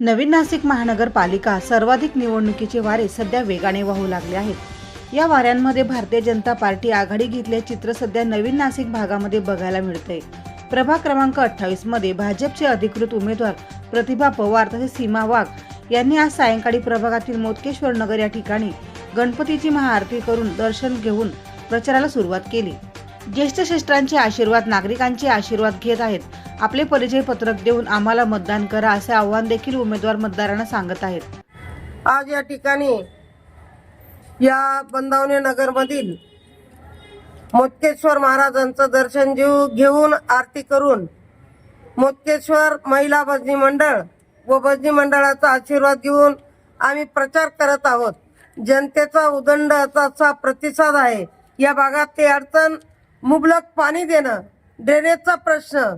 नवीन नाशिक महानगरपालिका सर्वाधिक निवडणुकीचे वारे सध्या वेगाने वाहू लागले आहेत. या वाऱ्यांमध्ये भारतीय जनता पार्टी आघाडी घेतले चित्र सध्या नवीन नाशिक भागामध्ये बघायला मिळते प्रभाग क्रमांक अठ्ठावीसमध्ये भाजपचे अधिकृत उमेदवार प्रतिभा पवार तसेच सीमा वाघ यांनी आज सायंकाळी प्रभागातील मोतकेश्वर नगर या ठिकाणी गणपतीची महाआरती करून दर्शन घेऊन प्रचाराला सुरुवात केली. ज्येष्ठ श्रेष्ठांचे आशीर्वाद नागरिकांचे आशीर्वाद घेत आहेत. आपले परिचय पत्रक देऊन आम्हाला मतदान करा असे आव्हान देखील उमेदवार मतदारांना सांगत आहेत. आज या ठिकाणी या बंदावणे नगरमधील मोत्केश्वर महाराजांचं दर्शन घेऊ घेऊन आरती करून मोत्केश्वर महिला भजनी मंडळ व भजनी मंडळाचा आशीर्वाद घेऊन आम्ही प्रचार करत आहोत. जनतेचा उदंड असा प्रतिसाद आहे. या भागात ते अडचण मुबलक पाणी देणं ड्रेनेजचा प्रश्न.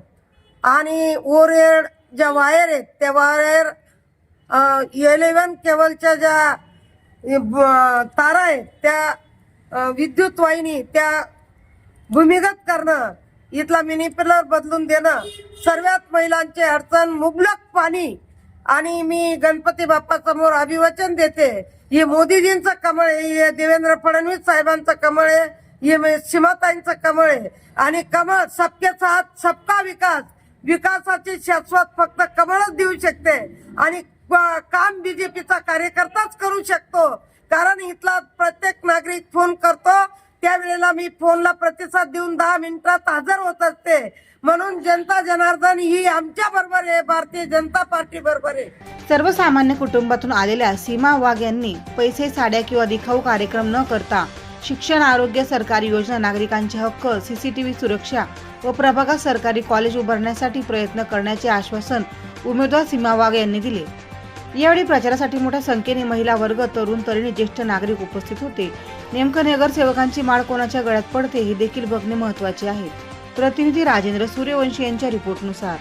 आणि ओरेड ज्या वायर आहेत त्या वायर इलेव्हन केबलच्या ज्या ब- तारा आहेत त्या विद्युत वाहिनी त्या भूमिगत करणं इथला मिनी पिलर बदलून देणं सर्वात महिलांचे अडचण मुबलक पाणी. आणि मी गणपती बाप्पासमोर अभिवचन देते. हे मोदीजींचं कमळ आहे हे देवेंद्र फडणवीस साहेबांचं कमळ आहे. म्हणजे सीमाताईंचं कमळ आहे. आणि कमळ सबके साथ सबका विकास. विकासाची शाश्वत फक्त कमळच देऊ शकते. आणि काम बीजेपीचा कार्यकर्ताच करू शकतो. कारण इथला प्रत्येक नागरिक फोन करतो. त्यावेळेला मी फोनला प्रतिसाद देऊन दहा मिनिटात हजर होत असते. म्हणून जनता जनार्दन ही आमच्या बरोबर आहे. भारतीय जनता पार्टी बरोबर आहे. सर्वसामान्य कुटुंबातून आलेल्या सीमा वाघ यांनी पैसे साड्या किंवा दिखाऊ कार्यक्रम न करता शिक्षण आरोग्य सरकारी योजना नागरिकांचे हक्क सीसीटीव्ही सुरक्षा व प्रभागात सरकारी कॉलेज उभारण्यासाठी प्रयत्न करण्याचे आश्वासन उमेदवार सीमा वाघ यांनी दिले. यावेळी प्रचारासाठी मोठ्या संख्येने महिला वर्ग तरुण तरुणी ज्येष्ठ नागरिक उपस्थित होते. नेमकं नगरसेवकांची माळ कोणाच्या गळ्यात पडते हे देखील बघणे महत्त्वाचे आहे. प्रतिनिधी राजेंद्र सूर्यवंशी यांच्या रिपोर्टनुसार.